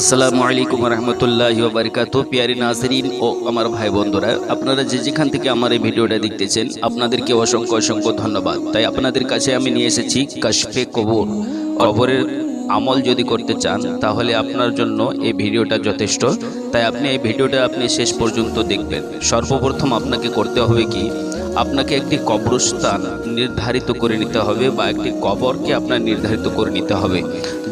আসসালামু আলাইকুম রহমতুল্লাহ বারকাত পিয়ারি নাজরিন ও আমার ভাই বন্ধুরা, আপনারা যে যেখান থেকে আমার এই ভিডিওটা দেখতেছেন, আপনাদেরকে অসংখ্য অসংখ্য ধন্যবাদ। তাই আপনাদের কাছে আমি নিয়ে এসেছি কাশফে কবর, কবরের আমল যদি করতে চান, তাহলে আপনার জন্য এই ভিডিওটা যথেষ্ট। তাই আপনি এই ভিডিওটা আপনি শেষ পর্যন্ত দেখবেন। সর্বপ্রথম আপনাকে করতে হবে কি? আপনাকে একটি কবরস্থান নির্ধারিত করে নিতে হবে বা একটি কবরকে আপনার নির্ধারিত করে নিতে হবে।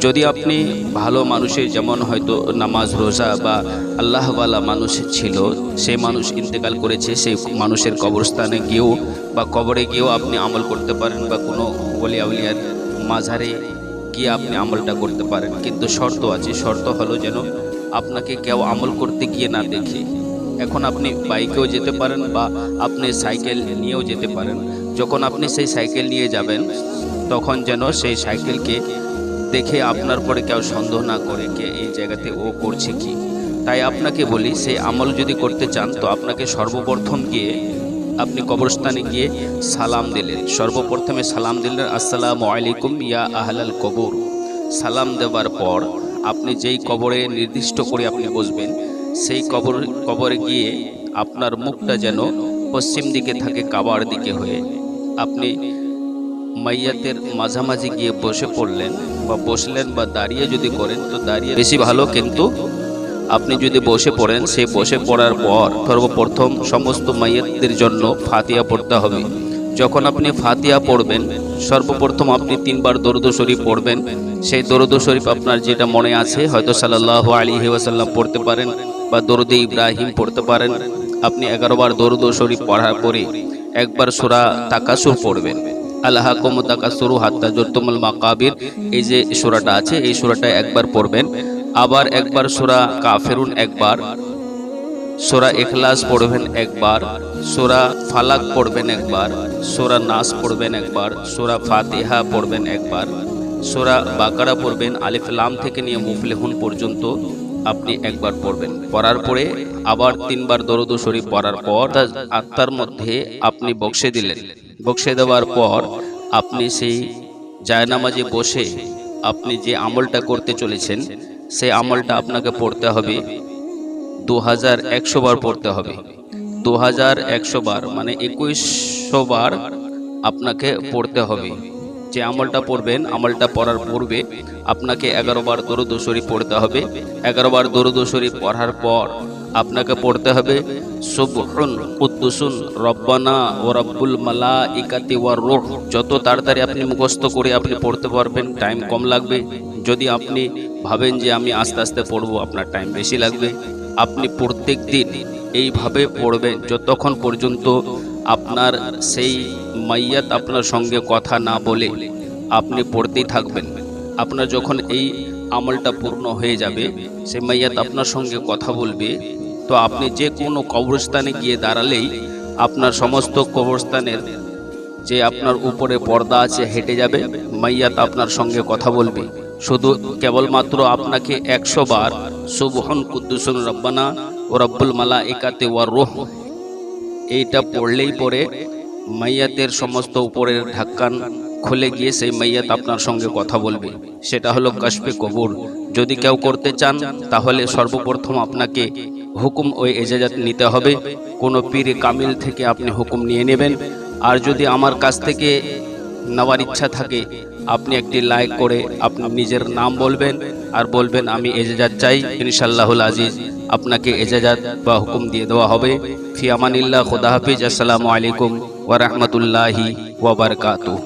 যদি আপনি ভালো মানুষের, যেমন হয়তো নামাজ, রোজা বা আল্লাহওয়ালা মানুষ ছিল, সেই মানুষ ইন্তেকাল করেছে, সেই মানুষের কবরস্থানে গিয়েও বা কবরে গিয়েও আপনি আমল করতে পারেন বা কোনো ওলিয়া উলিয়ার মাঝারে গিয়ে আপনি আমলটা করতে পারেন। কিন্তু শর্ত আছে, শর্ত হলো যেন আপনাকে কেউ আমল করতে গিয়ে না দেখে। এখন আপনি বাইকেও যেতে পারেন বা আপনি সাইকেল নিয়েও যেতে পারেন। যখন আপনি সেই সাইকেল নিয়ে যাবেন, তখন যেন সেই সাইকেলকে দেখে আপনার পরে কেউ সন্দেহ না করে কে এই জায়গাতে ও করছে কি। তাই আপনাকে বলি সেই আমল যদি করতে চান, তো আপনাকে সর্বপ্রথম গিয়ে আপনি কবরস্থানে গিয়ে সালাম দিলেন। সর্বপ্রথমে সালাম দিলেন, আসসালামু আলাইকুম ইয়া আহলাল কবর। সালাম দেওয়ার পর আপনি যেই কবরে নির্দিষ্ট করে আপনি বসবেন, সেই কবর, কবরে গিয়ে আপনার মুখটা যেন পশ্চিম দিকে থাকে, কাবার দিকে হয়ে। আপনি মাইয়াতের মাঝামাঝি গিয়ে বসে পড়লেন বা বসলেন বা দাঁড়িয়ে যদি করেন, তো দাঁড়িয়ে বেশি ভালো, কিন্তু আপনি যদি বসে পড়েন, সেই বসে পড়ার পর সর্বপ্রথম সমস্ত মাইয়াতদের জন্য ফাতিয়া পড়তে হবে। যখন আপনি ফাতিয়া পড়বেন, সর্বপ্রথম আপনি তিনবার দরুদ শরীফ পড়বেন। সেই দরুদ শরীফ আপনার যেটা মনে আছে, হয়তো সাল্লাহ আলী ওয়াসাল্লাম পড়তে পারেন বা দরুদে ইব্রাহিম পড়তে পারেন। আপনি এগারোবার দরুদ শরীফ পড়ার পরে একবার সুরা তাকাসুর পড়বেন। আল্লাহ তাকাসুরু হাত্তা জোরতমুল মাকাবির। এই যে সুরাটা আছে, এই সুরাটা একবার পড়বেন। আবার একবার সুরা কাফেরুন একবার। সোরা এখলাস পড়বেন একবার। সোরা ফালাক পড়বেন একবার। সোরা নাস পড়বেন একবার। সোরা ফাতিহা পড়বেন একবার। সোরা বাকারা পড়বেন, আলিফ লাম থেকে নিয়ে মুফলেহুন পর্যন্ত। আপনি একবার পড়বেন। পড়ার পরে আবার তিনবার দরুদ শরীফ পড়ার পর আত্মার মধ্যে আপনি বক্সে দিলেন। বক্সে দেওয়ার পর আপনি সেই জায়নামাজে বসে আপনি যে আমলটা করতে চলেছেন, সেই আমলটা আপনাকে পড়তে হবে। দু হাজার একশো বার পড়তে হবে। দু হাজার একশো বার মানে একুশশো বার আপনাকে পড়তে হবে। যে আমলটা পড়বেন, আমলটা পড়ার পূর্বে আপনাকে এগারো বার শরীফ পড়তে হবে। এগারো বার শরীফ পড়ার পর আপনাকে পড়তে হবে, সুবহুন কুদ্দুসুন রব্বানা ও রব্বুল মালা ইকাতি ওয়ার রুহ। যত তাড়াতাড়ি আপনি মুখস্থ করে আপনি পড়তে পারবেন, টাইম কম লাগবে। যদি আপনি ভাবেন যে আমি আস্তে আস্তে পড়ব, আপনার টাইম বেশি লাগবে। আপনি প্রত্যেক দিন এইভাবে পড়বেন, যতক্ষণ পর্যন্ত আপনার সেই মাইয়াত আপনার সঙ্গে কথা না বলে আপনি পড়তেই থাকবেন। আপনার যখন এই আমলটা পূর্ণ হয়ে যাবে সেই মাইয়াত আপনার সঙ্গে কথা বলবে। তো আপনি যে কোনো কবরস্থানে গিয়ে দাঁড়ালেই আপনার সমস্ত কবরস্থানের যে আপনার উপরে পর্দা আছে হেঁটে যাবে, মাইয়াত আপনার সঙ্গে কথা বলবে। শুধু কেবলমাত্র আপনাকে একশো বার সুবহন কুদ্দুসুন রব্বানা ও রব্বুল মালা একাতে ওয়ার রোহ এইটা পড়লেই পরে মাইয়াতের সমস্ত উপরের ঢাক্কান খুলে গিয়ে সেই মাইয়াত আপনার সঙ্গে কথা বলবে। সেটা হলো কাশপে কবুল যদি কেউ করতে চান, তাহলে সর্বপ্রথম আপনাকে হুকুম ওই এজাজাত নিতে হবে। কোনো পীরে কামিল থেকে আপনি হুকুম নিয়ে নেবেন। আর যদি আমার কাছ থেকে নেওয়ার ইচ্ছা থাকে, আপনি একটি লাইক করে আপনি নিজের নাম বলবেন। আর বলবেন, আমি এজাজাত চাই ইনশাল্লাহুল আজিজ। আপনাকে এজাজাত বা হুকুম দিয়ে দেওয়া হবে। ফিয়ামানিল্লাহ খুদা হাফিজ। আসসালামু আলাইকুম ওয়া বারাকাতুহু।